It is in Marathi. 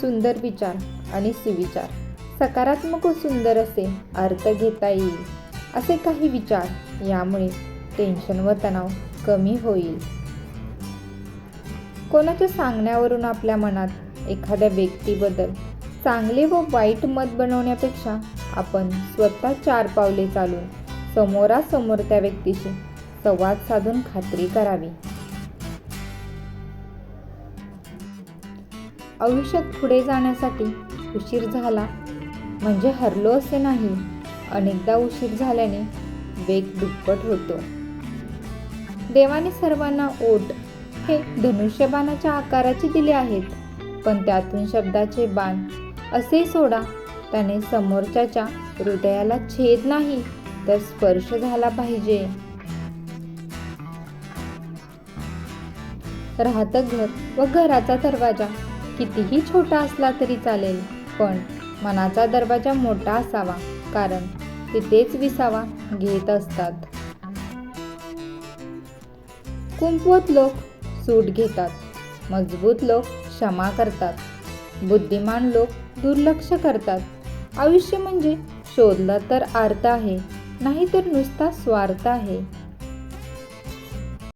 सुंदर विचार आणि सुविचार. सकारात्मक व सुंदर असे अर्थ घेता येईल असे काही विचार यामुळे टेन्शन व तणाव कमी होईल. कोणाच्या सांगण्यावरून आपल्या मनात एखाद्या व्यक्तीबद्दल चांगले व वाईट मत बनवण्यापेक्षा आपण स्वतः चार पावले चालून समोरासमोर त्या व्यक्तीशी संवाद साधून खात्री करावी. आयुष्यात पुढे जाण्यासाठी उशीर झाला म्हणजे हरलो असे नाही. अनेकदा उशीर झाल्याने वेग दुप्पट होतो. देवाने सर्वांना ओट हे धनुष्यबाणाच्या आकाराचे दिले आहेत. पण त्यातून शब्दाचे बाण असे सोडा त्याने समोरच्याच्या हृदयाला छेद नाही तर स्पर्श झाला पाहिजे. राहतं घर व घराचा दरवाजा कितीही छोटा असला तरी चालेल पण मनाचा दरवाजा मोठा असावा कारण तिथेच विसावा घेत असतात. कुंपवत लोक सूट घेतात मजबूत लोक क्षमा करतात बुद्धिमान लोक दुर्लक्ष करतात. आयुष्य म्हणजे शोधला तर अर्थ आहे नाही तर नुसता स्वार्थ आहे.